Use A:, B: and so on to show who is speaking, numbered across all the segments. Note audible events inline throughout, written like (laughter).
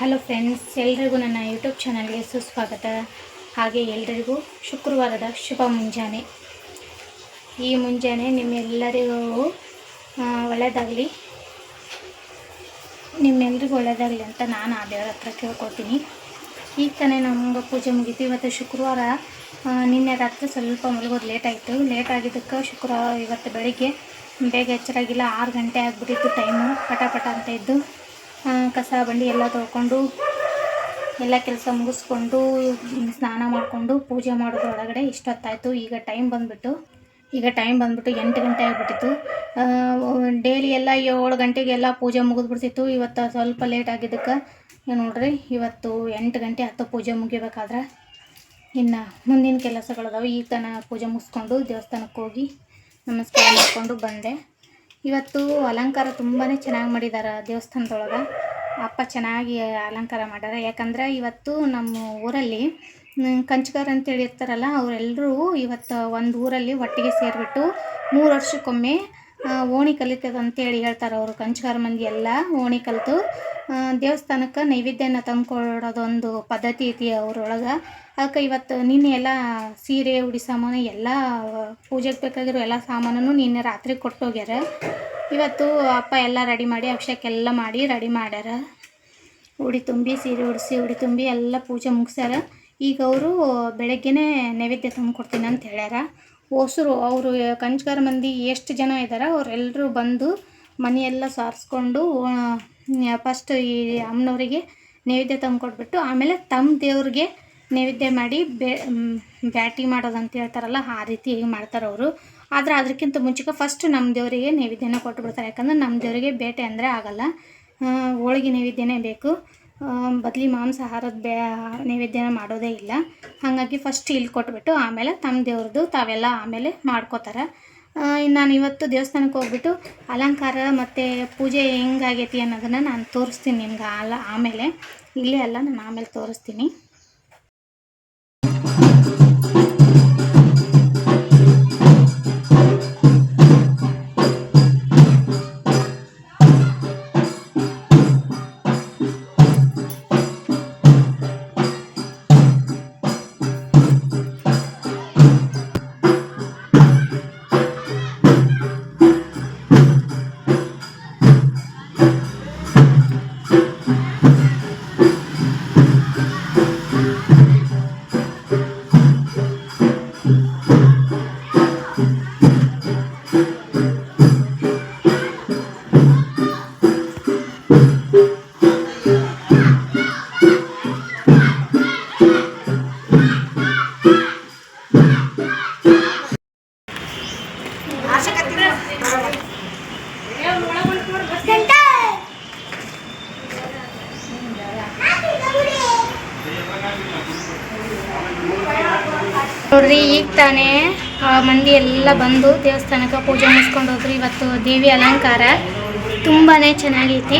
A: Hello friends, ಎಲ್ರಿಗೂ ನನ್ನ YouTube ಚಾನಲ್ಗೆ ಸುಸ್ವಾಗತ. ಹಾಗೆ ಎಲ್ರಿಗೂ ಶುಕ್ರವಾರದ ಶುಭ ಮುಂಜಾನೆ. ಈ ಮುಂಜಾನೆ ನಿಮ್ಮೆಲ್ಲರಿಗೂ ಒಳ್ಳೆಯದಾಗಲಿ ನಿಮ್ಮೆಲ್ರಿಗೂ ಒಳ್ಳೆಯದಾಗಲಿ ಅಂತ ನಾನು ಆ ದೇವರ ಹತ್ರ ಕೇಳ್ಕೊತೀನಿ ಈಗ ತಾನೇ ನಮ್ಗೆ ಪೂಜೆ ಮುಗೀತು. ಇವತ್ತು ಶುಕ್ರವಾರ ನಿನ್ನೆ ರಾತ್ರಿ ಸ್ವಲ್ಪ ಮಲಗೋದು ಲೇಟ್ ಆಯಿತು. ಲೇಟ್ ಆಗಿದ್ದಕ್ಕೆ ಶುಕ್ರವಾರ ಇವತ್ತು ಬೆಳಿಗ್ಗೆ, ಬೇಗ ಎಚ್ಚರಾಗಿಲ್ಲ. ಆರು ಗಂಟೆ ಆಗಿಬಿಟ್ಟಿತ್ತು ಟೈಮು ಪಟ ಪಟ ಅಂತ ಇದ್ದು. ಕಸ, ಬಂಡಿ ಎಲ್ಲ ತೊಳ್ಕೊಂಡು, ಎಲ್ಲ ಕೆಲಸ ಮುಗಿಸ್ಕೊಂಡು, ಸ್ನಾನ ಮಾಡಿಕೊಂಡು ಪೂಜೆ ಮಾಡೋದು ಒಳಗಡೆ ಇಷ್ಟೊತ್ತಾಯಿತು. ಈಗ ಟೈಮ್ ಬಂದುಬಿಟ್ಟು, ಈಗ ಟೈಮ್ ಬಂದುಬಿಟ್ಟು ಎಂಟು ಗಂಟೆ ಆಗಿಬಿಟ್ಟಿತ್ತು. ಡೈಲಿ ಎಲ್ಲ ಏಳು ಗಂಟೆಗೆಲ್ಲ ಪೂಜೆ ಮುಗಿದ್ಬಿಡ್ತಿತ್ತು. ಇವತ್ತು ಸ್ವಲ್ಪ ಲೇಟ್ ಆಗಿದ್ದಕ್ಕೆ ನೋಡ್ರಿ, ಇವತ್ತು ಎಂಟು ಗಂಟೆ ಹತ್ತು ಪೂಜೆ ಮುಗಿಬೇಕಾದ್ರೆ ಇನ್ನು ಮುಂದಿನ ಕೆಲಸಗಳದಾವೆ. ಈಗ ತನ ಪೂಜೆ ಮುಗಿಸ್ಕೊಂಡು ದೇವಸ್ಥಾನಕ್ಕೆ ಹೋಗಿ ನಮಸ್ಕಾರ ಮಾಡಿಕೊಂಡು ಬಂದೆ. ಇವತ್ತು ಅಲಂಕಾರ ತುಂಬಾ ಚೆನ್ನಾಗಿ ಮಾಡಿದ್ದಾರೆ ದೇವಸ್ಥಾನದೊಳಗೆ. ಅಪ್ಪ ಚೆನ್ನಾಗಿ ಅಲಂಕಾರ ಮಾಡ್ಯಾರ. ಯಾಕಂದ್ರೆ ಇವತ್ತು ನಮ್ಮ ಊರಲ್ಲಿ ಕಂಚ್ಗಾರ್ ಅಂತೇಳಿ ಇರ್ತಾರಲ್ಲ ಅವರೆಲ್ಲರೂ ಇವತ್ತು ಒಂದು ಊರಲ್ಲಿ ಒಟ್ಟಿಗೆ ಸೇರಿಬಿಟ್ಟು ಮೂರು ವರ್ಷಕ್ಕೊಮ್ಮೆ ಓಣಿ ಕಲಿತದಂತೇಳಿ ಹೇಳ್ತಾರೆ ಅವರು ಕಂಚ್ಗಾರ ಮಂದಿ ಎಲ್ಲ ಓಣಿ ಕಲಿತು. ದೇವಸ್ಥಾನಕ್ಕೆ ನೈವೇದ್ಯನ ತಂದ್ಕೊಡೋದೊಂದು ಪದ್ಧತಿ ಐತಿ ಅವ್ರೊಳಗೆ. ಅದಕ್ಕೆ ಇವತ್ತು ನಿನ್ನೆ ಎಲ್ಲ ಸೀರೆ, ಉಡಿ ಸಾಮಾನು, ಎಲ್ಲ ಪೂಜೆಗೆ ಬೇಕಾಗಿರೋ ಎಲ್ಲ ಸಾಮಾನು ನಿನ್ನೆ ರಾತ್ರಿ ಕೊಟ್ಟೋಗ್ಯಾರ. ಇವತ್ತು ಅಪ್ಪ ಎಲ್ಲ ರೆಡಿ ಮಾಡಿ, ಅಭಿಷೇಕೆಲ್ಲ ಮಾಡಿ ರೆಡಿ ಮಾಡ್ಯಾರ. ಉಡಿ ತುಂಬಿ, ಸೀರೆ ಉಡಿಸಿ, ಉಡಿ ತುಂಬಿ ಎಲ್ಲ ಪೂಜೆ ಮುಗಿಸ್ಯಾರ. ಈಗ ಅವರು ಬೆಳಗ್ಗೆನೇ ನೈವೇದ್ಯ ತಂದು ಕೊಡ್ತೀನಿ ಅಂತ ಹೇಳ್ಯಾರ. ಹೊಸರು, ಅವರು ಕಂಚ್ಗಾರ ಮಂದಿ ಎಷ್ಟು ಜನ ಇದ್ದಾರೆ ಅವರೆಲ್ಲರೂ ಬಂದು ಮನೆಯೆಲ್ಲ ಸಾರಿಸ್ಕೊಂಡು ಫಸ್ಟ್ ಈ ಅಮ್ಮನವರಿಗೆ ನೈವೇದ್ಯ ತಂದು ಕೊಟ್ಬಿಟ್ಟು ಆಮೇಲೆ ತಮ್ಮ ದೇವ್ರಿಗೆ ನೈವೇದ್ಯ ಮಾಡಿ ಬೇ ಬ್ಯಾಟಿ ಮಾಡೋದು ಅಂತ ಹೇಳ್ತಾರಲ್ಲ, ಆ ರೀತಿ ಮಾಡ್ತಾರೆ ಅವರು. ಆದರೆ ಅದಕ್ಕಿಂತ ಮುಂಚೆಗೆ ಫಸ್ಟ್ ನಮ್ಮ ದೇವರಿಗೆ ನೈವೇದ್ಯನ ಕೊಟ್ಟು ಬಿಡ್ತಾರೆ ಯಾಕಂದ್ರೆ ನಮ್ಮ ದೇವರಿಗೆ ಬೇಟೆ ಅಂದರೆ ಆಗಲ್ಲ. ಹೋಳಿಗೆ ನೈವೇದ್ಯನೇ ಬೇಕು. ಬದಲಿ ಮಾಂಸಾಹಾರದ ಬೇ, ನೈವೇದ್ಯನ ಮಾಡೋದೇ ಇಲ್ಲ. ಹಾಗಾಗಿ ಫಸ್ಟ್ ಇಲ್ಲಿ ಕೊಟ್ಬಿಟ್ಟು ಆಮೇಲೆ ತಮ್ಮ ದೇವ್ರದ್ದು ತಾವೆಲ್ಲ ಆಮೇಲೆ ಮಾಡ್ಕೋತಾರೆ. ನಾನು ಇವತ್ತು ದೇವಸ್ಥಾನಕ್ಕೆ ಹೋಗ್ಬಿಟ್ಟು ಅಲಂಕಾರ ಮತ್ತು ಪೂಜೆ ಹೆಂಗಾಗೈತಿ ಅನ್ನೋದನ್ನು ನಾನು ತೋರಿಸ್ತೀನಿ ನಿಮ್ಗೆ ಅಲ್ಲ ಆಮೇಲೆ. ಇಲ್ಲೇ ಅಲ್ಲ, ನಾನು ಆಮೇಲೆ ತೋರಿಸ್ತೀನಿ. Thank (laughs) you. ನೋಡ್ರಿ, ಈಗ ತಾನೇ ಮಂದಿ ಎಲ್ಲ ಬಂದು ದೇವಸ್ಥಾನಕ್ಕೆ ಪೂಜೆ ಮುಗಿಸ್ಕೊಂಡು ಹೋದ್ರಿ. ಇವತ್ತು ದೇವಿ ಅಲಂಕಾರ ತುಂಬಾ ಚೆನ್ನಾಗೈತಿ.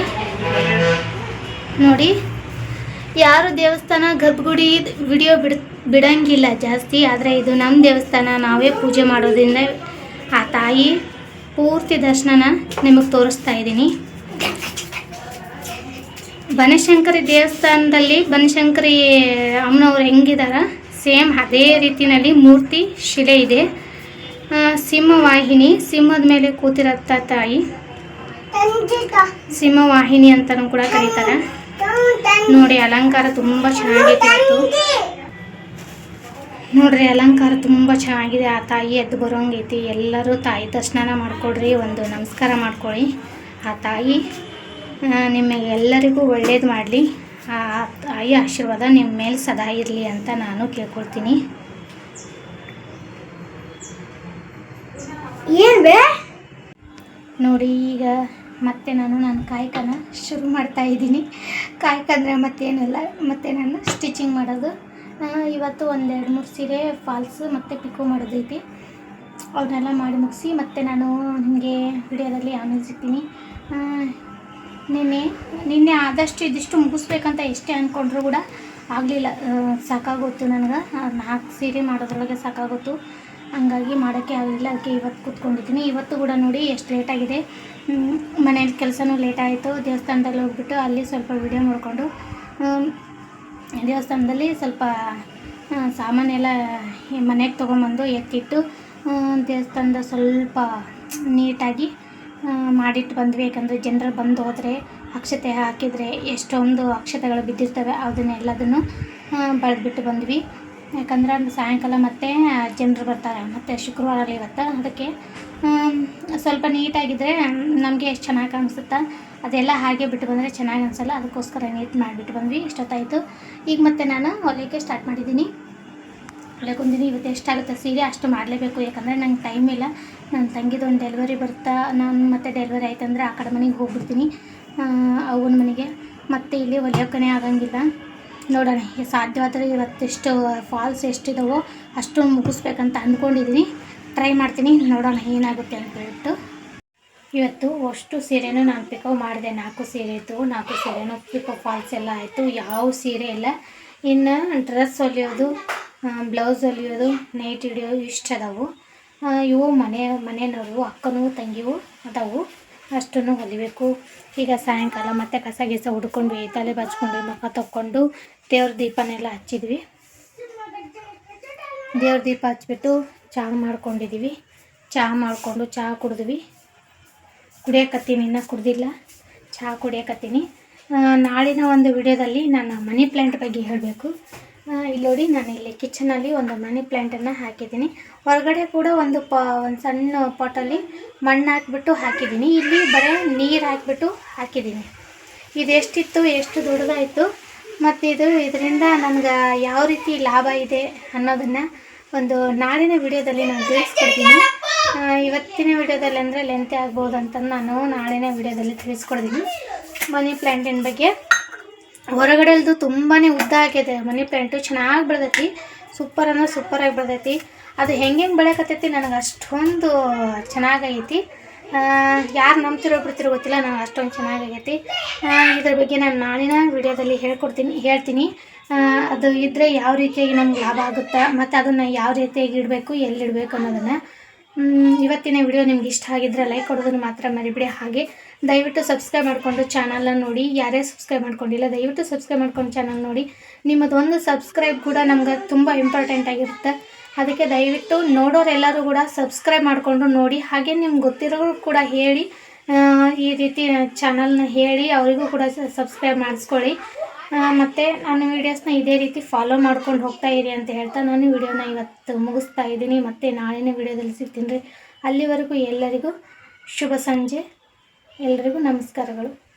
A: ನೋಡಿ, ಯಾರು ದೇವಸ್ಥಾನ ಗರ್ಭಗುಡಿ ವಿಡಿಯೋ ಬಿಡ್, ಬಿಡಂಗಿಲ್ಲ ಜಾಸ್ತಿ, ಆದರೆ ಇದು ನಮ್ಮ ದೇವಸ್ಥಾನ. ನಾವೇ ಪೂಜೆ ಮಾಡೋದ್ರಿಂದ ಆ ತಾಯಿ ಪೂರ್ತಿ ದರ್ಶನನ ನಿಮಗೆ ತೋರಿಸ್ತಾ ಇದ್ದೀನಿ. ಬನಶಂಕರಿ ದೇವಸ್ಥಾನದಲ್ಲಿ ಬನಶಂಕರಿ ಅಮ್ಮನವ್ರು ಹೆಂಗಿದಾರ? ಸೇಮ್ ಅದೇ ರೀತಿಯಲ್ಲಿ ಮೂರ್ತಿ ಶಿಲೆ ಇದೆ. ಸಿಂಹವಾಹಿನಿ ಸಿಂಹದ ಮೇಲೆ ಕೂತಿರತ್ತ ತಾಯಿ. ಸಿಂಹವಾಹಿನಿ ಅಂತಲೂ ಕೂಡ ಕರೀತಾರೆ. ನೋಡಿ, ಅಲಂಕಾರ ತುಂಬ ಚೆನ್ನಾಗಿದೆ ನೋಡ್ರಿ, ಅಲಂಕಾರ ತುಂಬ ಚೆನ್ನಾಗಿದೆ. ಆ ತಾಯಿ ಎದ್ದು ಬರೋಂಗೈತಿ. ಎಲ್ಲರೂ ತಾಯಿ ದರ್ಶನ ಮಾಡಿಕೊಡ್ರಿ, ಒಂದು ನಮಸ್ಕಾರ ಮಾಡ್ಕೊಳ್ಳಿ. ಆ ತಾಯಿ ನಿಮಗೆ ನಿಮಗೆಲ್ಲರಿಗೂ ಒಳ್ಳೇದು ಮಾಡಲಿ. ಆ ತಾಯಿ ಆಶೀರ್ವಾದ ನಿಮ್ಮ ಮೇಲೆ ಸದಾ ಇರಲಿ ಅಂತ ನಾನು ಕೇಳ್ಕೊಳ್ತೀನಿ. ನೋಡಿ ಈಗ ಮತ್ತೆ ನಾನು ನನ್ನ ಕಾಯಕನ ಶುರು ಮಾಡ್ತಾ ಇದ್ದೀನಿ. ಕಾಯಕ ಅಂದರೆ ಮತ್ತೇನಿಲ್ಲ ಮತ್ತೆ ನಾನು ಸ್ಟಿಚಿಂಗ್ ಮಾಡೋದು. ಇವತ್ತು ಒಂದೆರಡು ಮೂರು ಸೀರೆ ಫಾಲ್ಸ್ ಮತ್ತು ಪಿಕೋ ಮಾಡೋದೈತಿ. ಅವನ್ನೆಲ್ಲ ಮಾಡಿ ಮುಗಿಸಿ ಮತ್ತೆ ನಾನು ನಿಮಗೆ ವಿಡಿಯೋದಲ್ಲಿ ಆಮೇಲೆ ಸಿಗ್ತೀನಿ. ನಿನ್ನೆ ನಿನ್ನೆ ಆದಷ್ಟು ಇದಿಷ್ಟು ಮುಗಿಸ್ಬೇಕಂತ ಎಷ್ಟೇ ಅಂದ್ಕೊಂಡ್ರು ಕೂಡ ಆಗಲಿಲ್ಲ. ಸಾಕಾಗೋತು ನನಗೆ. ನಾಲ್ಕು ಸೀರೆ ಮಾಡೋದ್ರೊಳಗೆ ಸಾಕಾಗೋತು ಹಂಗಾಗಿ ಮಾಡೋಕ್ಕೆ ಆಗಲಿಲ್ಲ. ಅದಕ್ಕೆ ಇವತ್ತು ಕೂತ್ಕೊಂಡಿದ್ದೀನಿ. ಇವತ್ತು ಕೂಡ ನೋಡಿ ಎಷ್ಟು ಲೇಟಾಗಿದೆ ಮನೇಲಿ ಕೆಲಸನೂ ಲೇಟ್ ಆಯಿತು. ದೇವಸ್ಥಾನದಲ್ಲಿ ಹೋಗ್ಬಿಟ್ಟು ಅಲ್ಲಿ ಸ್ವಲ್ಪ ವಿಡಿಯೋ ನೋಡಿಕೊಂಡು ದೇವಸ್ಥಾನದಲ್ಲಿ ಸ್ವಲ್ಪ ಸಾಮಾನೆಲ್ಲ ಮನೆಗೆ ತೊಗೊಂಬಂದು ಎತ್ತಿಟ್ಟು ದೇವಸ್ಥಾನದ ಸ್ವಲ್ಪ ನೀಟಾಗಿ ಮಾಡಿಟ್ಟು ಬಂದ್ವಿ. ಯಾಕಂದರೆ ಜನರು ಬಂದು ಹೋದರೆ ಅಕ್ಷತೆ ಹಾಕಿದರೆ ಎಷ್ಟೊಂದು ಅಕ್ಷತೆಗಳು ಬಿದ್ದಿರ್ತವೆ ಅದನ್ನೆಲ್ಲದನ್ನು ಬಳೆದ್ಬಿಟ್ಟು ಬಂದ್ವಿ. ಯಾಕಂದ್ರೆ ಸಾಯಂಕಾಲ ಮತ್ತೆ ಜನರು ಬರ್ತಾರೆ. ಮತ್ತು ಶುಕ್ರವಾರ ಇವತ್ತು ಅದಕ್ಕೆ ಸ್ವಲ್ಪ ನೀಟಾಗಿದ್ದರೆ ನಮಗೆ ಎಷ್ಟು ಚೆನ್ನಾಗಿ ಕಾಣಿಸುತ್ತಾ, ಅದೆಲ್ಲ ಹಾಗೆ ಬಿಟ್ಟು ಬಂದರೆ ಚೆನ್ನಾಗಿ ಅನಿಸಲ್ಲ. ಅದಕ್ಕೋಸ್ಕರ ನೀಟ್ ಮಾಡಿಬಿಟ್ಟು ಬಂದ್ವಿ. ಇಷ್ಟೊತ್ತಾಯಿತು. ಈಗ ಮತ್ತೆ ನಾನು ಹೊಲಿಯೋಕ್ಕೆ ಸ್ಟಾರ್ಟ್ ಮಾಡಿದ್ದೀನಿ. ಹೊಲಿಯಕೊಂದಿನಿ ಇವತ್ತು ಎಷ್ಟಾಗುತ್ತೆ ಸೀರೆ? ಅಷ್ಟು ಮಾಡಲೇಬೇಕು. ಯಾಕಂದರೆ ನಂಗೆ ಟೈಮ್ ಇಲ್ಲ. ನನ್ನ ತಂಗಿದು ಒಂದು ಡೆಲಿವರಿ ಬರ್ತಾ, ನಾನು ಮತ್ತೆ ಡೆಲಿವರಿ ಆಯ್ತಂದ್ರೆ ಆ ಕಡೆ ಮನೆಗೆ ಹೋಗ್ಬಿಡ್ತೀನಿ. ಅವನ ಮನೆಗೆ. ಮತ್ತೆ ಇಲ್ಲಿ ಹೊಲಿಯೋಕ್ಕನೇ ಆಗಂಗಿಲ್ಲ. ನೋಡೋಣ ಸಾಧ್ಯವಾದರೆ ಇವತ್ತೆಷ್ಟು ಫಾಲ್ಸ್ ಎಷ್ಟಿದಾವೋ ಅಷ್ಟು ಮುಗಿಸ್ಬೇಕಂತ ಅಂದ್ಕೊಂಡಿದ್ದೀನಿ ಟ್ರೈ ಮಾಡ್ತೀನಿ. ನೋಡೋಣ ಏನಾಗುತ್ತೆ ಅಂತ ಇವತ್ತು ಅಷ್ಟು ಸೀರೆನೂ ನಾನು ಪಿಕಪ್ ಮಾಡಿದೆ. ನಾಲ್ಕು ಸೀರೆ ಇತ್ತು. ನಾಲ್ಕು ಸೀರೆನೂ ಪಿಕೋ ಫಾಲ್ಸ್ ಎಲ್ಲ ಆಯಿತು. ಯಾವ ಸೀರೆ ಇಲ್ಲ. ಇನ್ನು ಡ್ರೆಸ್ ಹೊಲಿಯೋದು. ಬ್ಲೌಸ್ ಹೊಲಿಯೋದು ನೈಟ್ ಹಿಡಿಯೋದು ಇಷ್ಟು ಅದಾವು ಇವು ಮನೆ ಮನೆಯವರು ಅಕ್ಕನೂ ತಂಗಿವು ಅದಾವು. ಅಷ್ಟನ್ನು ಹೊಲಿಬೇಕು. ಈಗ ಸಾಯಂಕಾಲ ಮತ್ತೆ ಕಸ ಗಿಸ ಹುಡ್ಕೊಂಡು ತಲೆ ಬಚ್ಕೊಂಡು ಮುಖ ತಕ್ಕೊಂಡು ದೇವ್ರ ದೀಪನೆಲ್ಲ ಹಚ್ಚಿದ್ವಿ. ದೇವ್ರ ದೀಪ ಹಚ್ಚಿಬಿಟ್ಟು ಚಹಾ ಮಾಡ್ಕೊಂಡಿದ್ದೀವಿ ಚಹಾ ಮಾಡಿಕೊಂಡು ಚಹಾ ಕುಡಿದ್ವಿ. ಕುಡಿಯಕತ್ತೀನಿ, ಇನ್ನೂ ಕುಡ್ದಿಲ್ಲ. ಚಹಾ ಕುಡಿಯಕತ್ತೀನಿ. ನಾಳಿನ ಒಂದು ವಿಡಿಯೋದಲ್ಲಿ ನಾನು ಮನಿ ಪ್ಲ್ಯಾಂಟ್ ಬಗ್ಗೆ ಹೇಳಬೇಕು. ಇಲ್ಲಿ ನೋಡಿ, ನಾನು ಇಲ್ಲಿ ಕಿಚನಲ್ಲಿ ಒಂದು ಮನಿ ಪ್ಲ್ಯಾಂಟನ್ನು ಹಾಕಿದ್ದೀನಿ. ಹೊರಗಡೆ ಕೂಡ ಒಂದು ಪ, ಒಂದು ಸಣ್ಣ ಪಾಟಲ್ಲಿ ಮಣ್ಣು ಹಾಕಿಬಿಟ್ಟು ಹಾಕಿದ್ದೀನಿ. ಇಲ್ಲಿ ಬರೀ ನೀರು ಹಾಕಿಬಿಟ್ಟು ಹಾಕಿದ್ದೀನಿ. ಇದು ಎಷ್ಟಿತ್ತು, ಎಷ್ಟು ದೊಡ್ಡದಾಯಿತು, ಮತ್ತು ಇದು ಇದರಿಂದ ನನಗೆ ಯಾವ ರೀತಿ ಲಾಭ ಇದೆ ಅನ್ನೋದನ್ನು ಒಂದು ನಾಳಿನ ವಿಡಿಯೋದಲ್ಲಿ ನಾನು ತಿಳಿಸ್ಕೊಡ್ತೀನಿ. ಇವತ್ತಿನ ವಿಡಿಯೋದಲ್ಲಿ ಅಂದರೆ ಲೆಂತೆ ಆಗ್ಬೋದು ಅಂತ ನಾನು ನಾಳಿನ ವಿಡಿಯೋದಲ್ಲಿ ತಿಳಿಸ್ಕೊಡ್ತೀನಿ. ಮನಿ ಪ್ಲ್ಯಾಂಟಿನ ಬಗ್ಗೆ. ಹೊರಗಡೆಲ್ದು ತುಂಬಾ ಉದ್ದ ಆಗಿದೆ. ಮನಿ ಪ್ಲ್ಯಾಂಟು ಚೆನ್ನಾಗಿ ಬೆಳೆದೈತಿ. ಸೂಪರ್ ಅಂದ್ರೆ ಸೂಪರಾಗಿ ಬೆಳೆದೈತಿ. ಅದು ಹೆಂಗೆ ಹೆಂಗೆ ಬೆಳೆಯಕತ್ತೈತಿ ನನಗೆ ಅಷ್ಟೊಂದು ಚೆನ್ನಾಗೈತಿ. ಯಾರು ನಂಬ್ತಿರೋ ಬಿಡ್ತಿರೋ ಗೊತ್ತಿಲ್ಲ ನನಗೆ ಅಷ್ಟೊಂದು ಚೆನ್ನಾಗೈತಿ. ಆ, ಇದ್ರ ಬಗ್ಗೆ ನಾನು ನಾಳಿನ ವಿಡಿಯೋದಲ್ಲಿ ಹೇಳ್ಕೊಡ್ತೀನಿ ಹೇಳ್ತೀನಿ. ಅದು ಇದ್ದರೆ ಯಾವ ರೀತಿಯಾಗಿ ನಮ್ಗೆ ಲಾಭ ಆಗುತ್ತಾ ಮತ್ತು ಅದನ್ನು ಯಾವ ರೀತಿಯಾಗಿ ಇಡಬೇಕು ಎಲ್ಲಿಡಬೇಕು ಅನ್ನೋದನ್ನು. ಇವತ್ತಿನ ವಿಡಿಯೋ ನಿಮ್ಗೆ ಇಷ್ಟ ಆಗಿದ್ರೆ ಲೈಕ್ ಕೊಡೋದನ್ನು ಮಾತ್ರ ಮರಿಬಿಡಿ. ಹಾಗೆ ದಯವಿಟ್ಟು ಸಬ್ಸ್ಕ್ರೈಬ್ ಮಾಡಿಕೊಂಡು ಚಾನಲ್ನ ನೋಡಿ. ಯಾರೇ ಸಬ್ಸ್ಕ್ರೈಬ್ ಮಾಡ್ಕೊಂಡಿಲ್ಲ, ದಯವಿಟ್ಟು ಸಬ್ಸ್ಕ್ರೈಬ್ ಮಾಡ್ಕೊಂಡು ಚಾನಲ್ ನೋಡಿ. ನಿಮ್ಮದೊಂದು ಸಬ್ಸ್ಕ್ರೈಬ್ ಕೂಡ ನಮ್ಗೆ ತುಂಬ ಇಂಪಾರ್ಟೆಂಟ್ ಆಗಿರುತ್ತೆ. ಅದಕ್ಕೆ ದಯವಿಟ್ಟು ನೋಡೋರೆಲ್ಲರೂ ಕೂಡ ಸಬ್ಸ್ಕ್ರೈಬ್ ಮಾಡಿಕೊಂಡು ನೋಡಿ. ಹಾಗೆ ನಿಮ್ಗೆ ಗೊತ್ತಿರೋರು ಕೂಡ ಹೇಳಿ ಈ ರೀತಿ ಚಾನಲ್ನ ಹೇಳಿ, ಅವರಿಗೂ ಕೂಡ ಸಬ್ಸ್ಕ್ರೈಬ್ ಮಾಡಿಸ್ಕೊಳ್ಳಿ. ಮತ್ತು ನಾನು ವೀಡಿಯೋಸ್ನ ಇದೇ ರೀತಿ ಫಾಲೋ ಮಾಡ್ಕೊಂಡು ಹೋಗ್ತಾ ಇರಿ ಅಂತ ಹೇಳ್ತಾ ನಾನು ವಿಡಿಯೋನ ಇವತ್ತು ಮುಗಿಸ್ತಾ ಇದ್ದೀನಿ. ಮತ್ತು ನಾಳಿನ ವೀಡಿಯೋದಲ್ಲಿ ಸಿಗ್ತೀನಿ ರೀ. ಅಲ್ಲಿವರೆಗೂ ಎಲ್ಲರಿಗೂ ಶುಭ ಸಂಜೆ. ಎಲ್ಲರಿಗೂ ನಮಸ್ಕಾರಗಳು.